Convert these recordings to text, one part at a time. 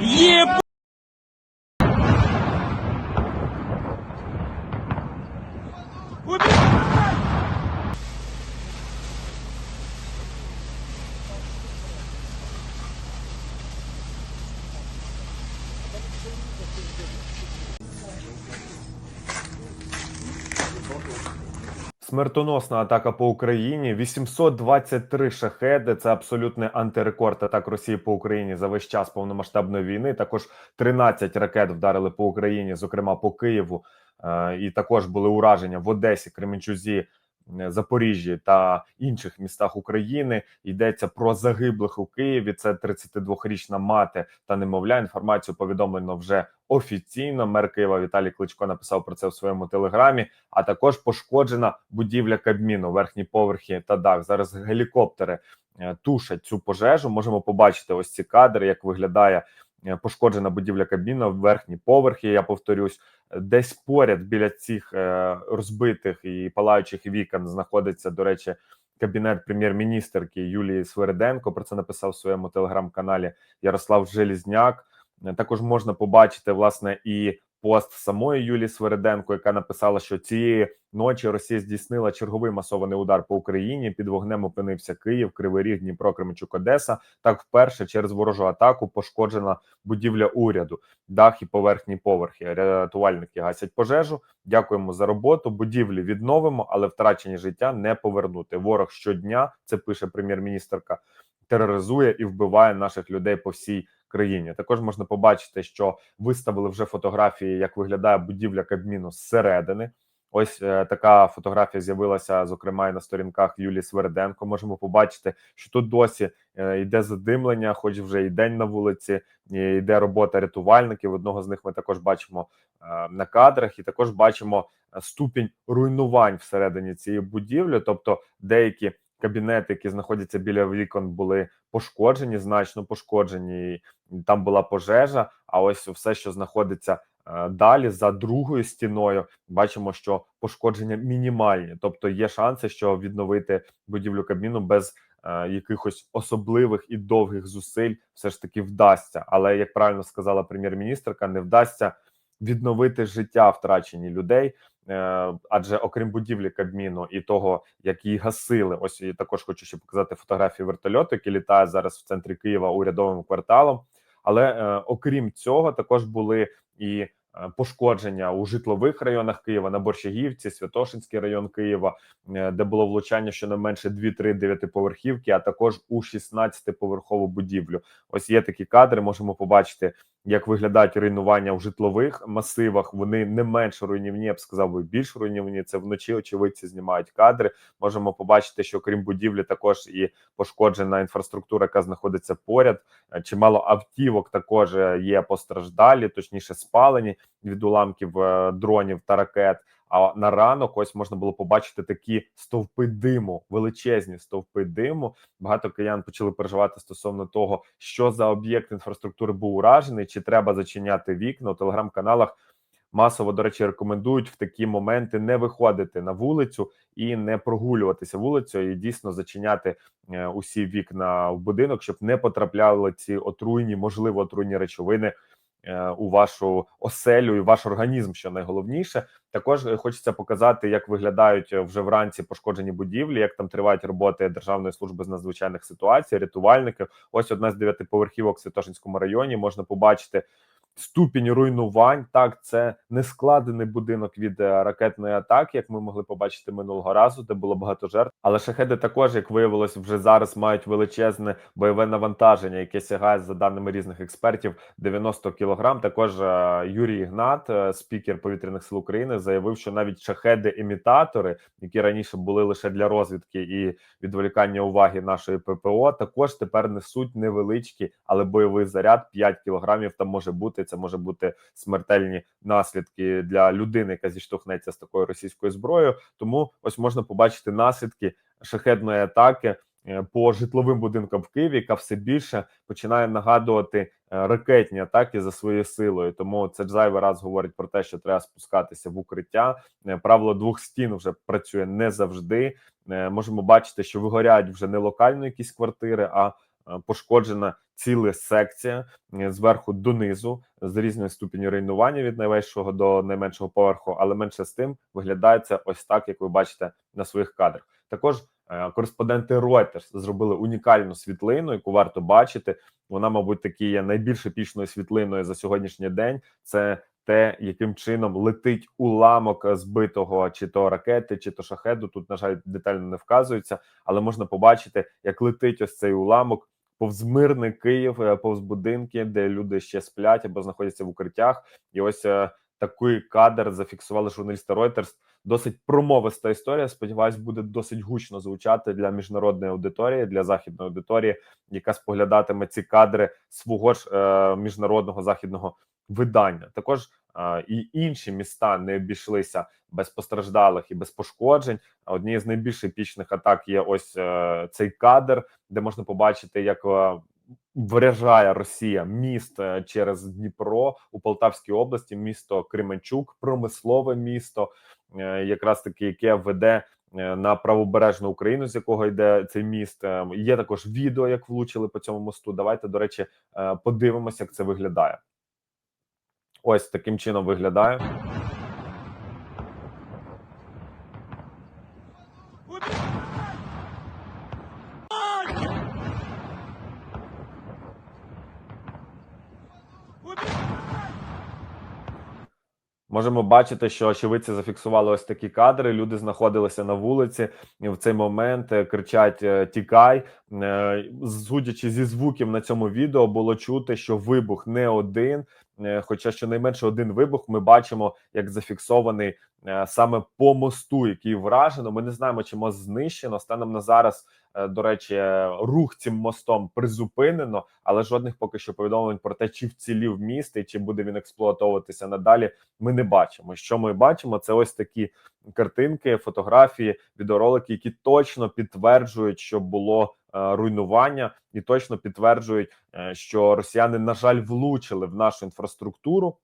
也不 Смертоносна атака по Україні. 823 шахеди. Це абсолютний антирекорд атак Росії по Україні за весь час повномасштабної війни. Також 13 ракет вдарили по Україні, зокрема по Києву. Е, І також були ураження в Одесі, Кременчузі, Запоріжжі та інших містах України. Йдеться про загиблих у Києві. Це 32-річна мати та немовля. Інформацію повідомлено вже офіційно. Мер Києва Віталій Кличко написав про це в своєму телеграмі. А також пошкоджена будівля Кабміну, верхні поверхи та дах. Зараз гелікоптери е, тушать цю пожежу. Можемо побачити ось ці кадри, як виглядає е, пошкоджена будівля кабіна, верхні поверхи. Я повторюсь, десь поряд біля цих е, розбитих і палаючих вікон знаходиться, до речі. Кабінет прем'єр-міністерки Юлії Свириденко про це написав в своєму телеграм-каналі Ярослав Желізняк. Е, Також можна побачити власне і пост самої Юлії Свириденко, яка написала, що цієї ночі Росія здійснила черговий масований удар по Україні. Під вогнем опинився Київ, Кривий Ріг, Дніпро, Кременчук, Одеса. Так, вперше через ворожу атаку пошкоджена будівля уряду, дах і поверхні поверхи. Рятувальники гасять пожежу. Дякуємо за роботу. Будівлі відновимо, але втрачені життя не повернути. Ворог щодня це пише прем'єр-міністерка. Тероризує і вбиває наших людей по всій країні. Також можна побачити, що виставили вже фотографії, як виглядає будівля Кабміну зсередини. Ось е, така фотографія з'явилася, зокрема, і на сторінках Юлії Сверденко. Можемо побачити, що тут досі е, йде задимлення, хоч вже і день на вулиці, йде робота рятувальників. Одного з них ми також бачимо е, на кадрах, і також бачимо е, ступінь руйнувань всередині цієї будівлі, тобто деякі кабінети, які знаходяться біля вікон, були пошкоджені, значно пошкоджені. і Там була пожежа. А ось все, що знаходиться е, далі за другою стіною, бачимо, що пошкодження мінімальні, тобто є шанси, що відновити будівлю кабіну без е, якихось особливих і довгих зусиль, все ж таки вдасться. Але як правильно сказала прем'єр-міністрка, не вдасться відновити життя втрачені людей. Е, Адже окрім будівлі Кабміну і того, як її гасили, ось і також хочу ще показати фотографії вертольоту, який літає зараз в центрі Києва урядовим кварталом. Але е, окрім цього, також були і е, пошкодження у житлових районах Києва на Борщагівці, Святошинський район Києва, де було влучання щонайменше 2-3 дев'ятиповерхівки, а також у 16-поверхову будівлю. Ось є такі кадри. Можемо побачити, як виглядають руйнування у житлових масивах. Вони не менш руйнівні, я б сказав, би більш руйнівні. Це вночі очевидці знімають кадри. Можемо побачити, що крім будівлі, також і пошкоджена інфраструктура, яка знаходиться поряд. Е, Чимало автівок також е, є постраждалі, точніше спалені від уламків е, дронів та ракет. А на ранок ось можна було побачити такі стовпи диму, величезні стовпи диму. Багато киян почали переживати стосовно того, що за об'єкт інфраструктури був уражений, чи треба зачиняти вікна у телеграм-каналах. Масово, до речі, рекомендують в такі моменти не виходити на вулицю і не прогулюватися вулицею, і дійсно зачиняти е, усі вікна в будинок, щоб не потрапляли ці отруйні, можливо, отруйні речовини у вашу оселю і ваш організм, що найголовніше. Також е, хочеться показати, як виглядають е, вже вранці пошкоджені будівлі, як там тривають роботи Державної служби з надзвичайних ситуацій, рятувальників. Ось одна з дев'ятиповерхівок в Святошинському районі. Можна побачити ступінь руйнувань. Так, це не складений будинок від е, ракетної атаки, як ми могли побачити минулого разу, де було багато жертв. Але шахеди також, як виявилось, вже зараз мають величезне бойове навантаження, яке сягає за даними різних експертів 90 кілограм. Також е, Юрій Ігнат, е, спікер повітряних сил України, заявив, що навіть шахеди-імітатори, які раніше були лише для розвідки і відволікання уваги нашої ППО, також тепер несуть невеличкі, але бойовий заряд 5 кілограмів. Там може бути це може бути смертельні наслідки для людини, яка зіштовхнеться з такою російською зброєю. Тому ось можна побачити наслідки шахедної атаки е, по житловим будинкам в Києві, яка все більше починає нагадувати е, ракетні атаки за своєю силою. Тому це зайвий раз говорить про те, що треба спускатися в укриття. Е, Правило двох стін вже працює не завжди. Можемо бачити, що вигоряють вже не локально якісь квартири, а пошкоджена ціла секція е, зверху донизу з різною ступеню руйнування від найвищого до найменшого поверху, але менше з тим виглядає це ось так, як ви бачите на своїх кадрах. Також е, кореспонденти Reuters зробили унікальну світлину, яку варто бачити. Вона, мабуть, таки є найбільш епічною світлиною за сьогоднішній день. Це те, яким чином летить уламок збитого чи то ракети, чи то шахеду. Тут, на жаль, детально не вказується, але можна побачити, як летить ось цей уламок. Повз мирний Київ, е, повз будинки, де люди ще сплять або знаходяться в укриттях, і ось е, такий кадр зафіксували журналісти Reuters. Досить промовиста історія. Сподіваюсь, буде досить гучно звучати для міжнародної аудиторії, для західної аудиторії, яка споглядатиме ці кадри свого ж е, міжнародного західного видання. Також і інші міста не обійшлися без постраждалих і без пошкоджень. Однією з найбільш епічних атак є ось е, цей кадр, де можна побачити, як е, вражає Росія міст е, через Дніпро у Полтавській області, місто Кременчук, промислове місто, якраз таки яке веде. На правобережну Україну, з якого йде цей міст, є також відео, як влучили по цьому мосту. Давайте, до речі, подивимося, як це виглядає. Ось таким чином виглядає. Можемо бачити, що очевидці зафіксували ось такі кадри. Люди знаходилися на вулиці в цей момент е, кричать е, Тікай. Е, Судячи зі звуків на цьому відео, було чути, що вибух не один. Е, Хоча щонайменше один вибух ми бачимо, як зафіксований е, саме по мосту, який вражено. Ми не знаємо, чи мост знищено. Станом на зараз, е, до речі, рух цим мостом призупинено, але жодних поки що повідомлень про те, чи вцілів міст і чи буде він експлуатовуватися надалі. Ми не бачимо. Що ми бачимо, це ось такі картинки, фотографії, відеоролики, які точно підтверджують, що було руйнування, і точно підтверджують, е, що росіяни, на жаль, влучили в нашу інфраструктуру.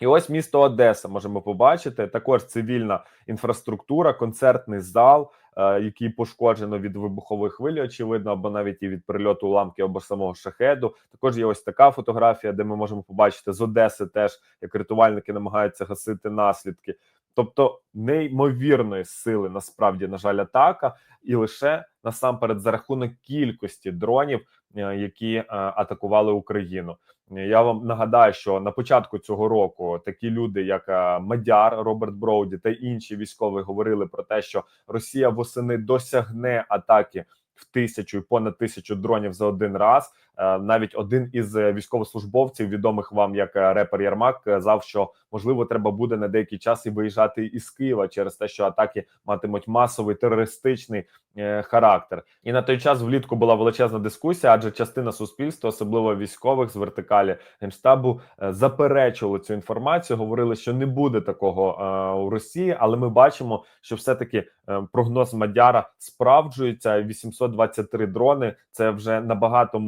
І ось місто Одеса можемо побачити також цивільна інфраструктура, концертний зал, е, який пошкоджено від вибухової хвилі, очевидно, або навіть і від прильоту уламки або самого шахеду. Також є ось така фотографія, де ми можемо побачити з Одеси, теж як рятувальники намагаються гасити наслідки. Тобто неймовірної сили насправді на жаль атака, і лише насамперед за рахунок кількості дронів, е, які е, атакували Україну. Я вам нагадаю, що на початку цього року такі люди, як е, Мадяр, Роберт Броуді та інші військові, говорили про те, що Росія восени досягне атаки в тисячу і понад тисячу дронів за один раз. Е, Навіть один із е, військовослужбовців, відомих вам як е, репер Ярмак, казав, що можливо треба буде на деякий час і виїжджати із Києва через те, що атаки матимуть масовий терористичний характер. І на той час влітку була величезна дискусія, адже частина суспільства, особливо військових з вертикалі генштабу, заперечували цю інформацію. Говорили, що не буде такого у Росії, але ми бачимо, що все таки прогноз Мадяра справджується. 823 дрони. Це вже набагато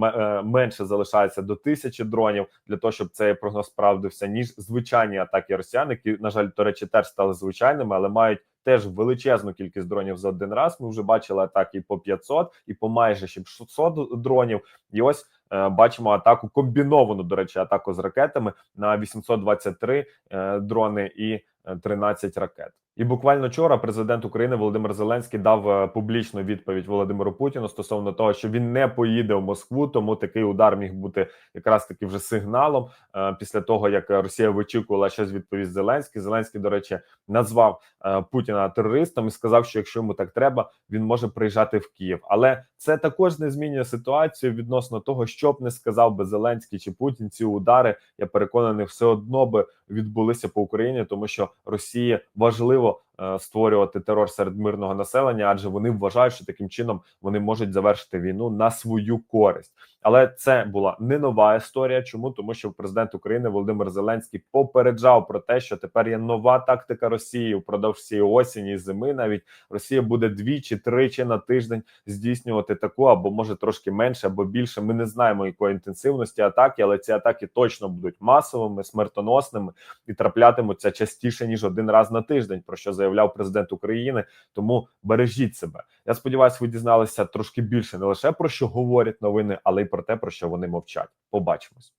менше залишається до тисячі дронів для того, щоб цей прогноз справдився, ніж звичайні атаки росіян, які на жаль, до речі, теж стали звичайними, але мають. Теж величезну кількість дронів за один раз. Ми вже бачили атаки по 500, і по майже 600 дронів. І ось е, бачимо атаку комбіновану. До речі, атаку з ракетами на 823 е, дрони і е, 13 ракет. І буквально вчора президент України Володимир Зеленський дав е, публічну відповідь Володимиру Путіну стосовно того, що він не поїде в Москву, тому такий удар міг бути якраз таки вже сигналом. е, Після того як Росія вичікувала щось відповість Зеленський. Зеленський, до речі, назвав е, Путіна терористом і сказав, що якщо йому так треба, він може приїжджати в Київ. Але це також не змінює ситуацію відносно того, що б не сказав би Зеленський чи Путін. Ці удари я переконаний, все одно би відбулися по Україні, тому що Росії важливо е, створювати терор серед мирного населення, адже вони вважають, що таким чином вони можуть завершити війну на свою користь. Але це була не нова історія. Чому тому, що президент України Володимир Зеленський попереджав про те, що тепер є нова тактика Росії впродовж цієї осені і зими. Навіть Росія буде двічі, тричі на тиждень здійснювати таку, або може трошки менше, або більше. Ми не знаємо якої інтенсивності атаки, але ці атаки точно будуть масовими, смертоносними і траплятимуться частіше ніж один раз на тиждень. Про що заявляє заявляв президент України. Тому бережіть себе. Я сподіваюся, ви дізналися трошки більше не лише про що говорять новини, але й про те, про що вони мовчать. Побачимось.